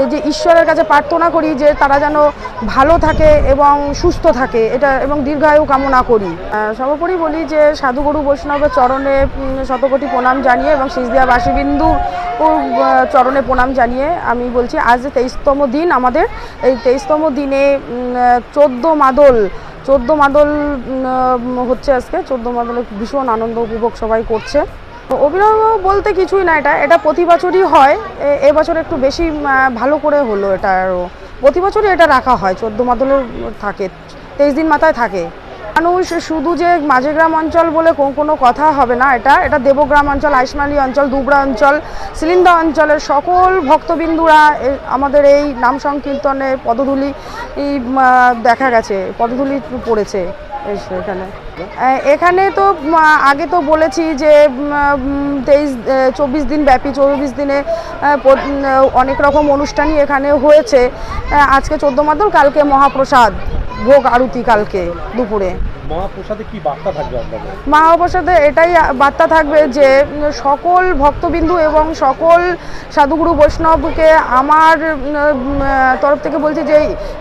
এই যে ঈশ্বরের কাছে প্রার্থনা করি যে তারা যেন ভালো থাকে এবং সুস্থ থাকে, এটা এবং দীর্ঘায়ু কামনা করি। সর্বোপরি বলি যে সাধুগুরু বৈষ্ণবের চরণে শতকোটি প্রণাম জানিয়ে এবং শেষদিয়া বাসীবিন্দু চরণে প্রণাম জানিয়ে আমি বলছি, আজ যে তেইশতম দিন আমাদের। এই তেইশতম দিনে চোদ্দ মাদল, চোদ্দ মাদল হচ্ছে আজকে, চোদ্দ মাদলে ভীষণ আনন্দ উপভোগ সবাই করছে। অভিনব বলতে কিছুই না, এটা এটা প্রতি বছরই হয়। এবছর একটু বেশি ভালো করে হলো এটা আরও। প্রতি বছরই এটা রাখা হয়, চোদ্দ মাদলের থাকে, তেইশ দিন মাথায় থাকে। মানুষ শুধু যে মাঝেগ্রাম অঞ্চল বলে কোনো কথা হবে না, এটা এটা দেবগ্রাম অঞ্চল, আইসমালি অঞ্চল, দুবরা অঞ্চল, সিলিন্দা অঞ্চলের সকল ভক্তবিন্দুরা আমাদের এই নাম সংকীর্তনে পদধূলি দেখা গেছে, পদধূলি পড়েছে। এখানে। তো আগে তো বলেছি যে তেইশ চব্বিশ দিন ব্যাপী চব্বিশ দিনে অনেক রকম অনুষ্ঠানই এখানে হয়েছে। আজকে চোদ্দ মাদল, কালকে মহাপ্রসাদ। ভোগ আরতি কালকে দুপুরে। মহাপ্রসাদে কি বার্তা থাকবে আপনাদের? মহাপ্রসাদে এটাই বার্তা থাকবে যে সকল ভক্তবিন্দু এবং সকল সাধুগুরু বৈষ্ণবকে আমার তরফ থেকে বলছি যে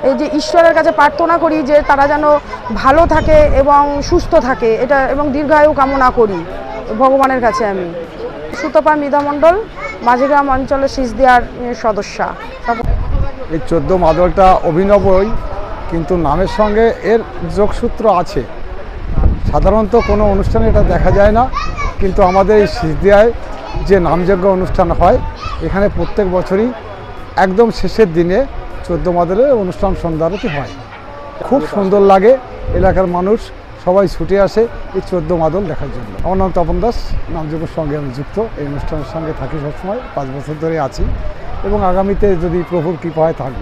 এই যে ঈশ্বরের কাছে প্রার্থনা করি যে তারা যেন ভালো থাকে এবং সুস্থ থাকে। এটা এবং দীর্ঘায়ু কামনা করি ভগবানের কাছে আমি। সুতপা মৃধামণ্ডল মাঝিগ্রাম অঞ্চলের সিজদিয়ার সদস্যা। এই চোদ্দ মাদলটা অভিনবই কিন্তু নামের সঙ্গে এর যোগসূত্র আছে। সাধারণত কোনো অনুষ্ঠানে এটা দেখা যায় না, কিন্তু আমাদের এই সিজদিয়ায় যে নামযজ্ঞ অনুষ্ঠান হয়, এখানে প্রত্যেক বছরই একদম শেষের দিনে চোদ্দ মাদলের অনুষ্ঠান সন্ধ্যারতি হয়। খুব সুন্দর লাগে, এলাকার মানুষ সবাই ছুটে আসে এই চোদ্দ মাদল দেখার জন্য। আমার নাম তপন দাস, নামযজ্ঞের সঙ্গে আমি যুক্ত। এই অনুষ্ঠানের সঙ্গে থাকি সবসময়, পাঁচ বছর ধরে আছি এবং আগামীতে যদি প্রভুর কৃপায় থাকব।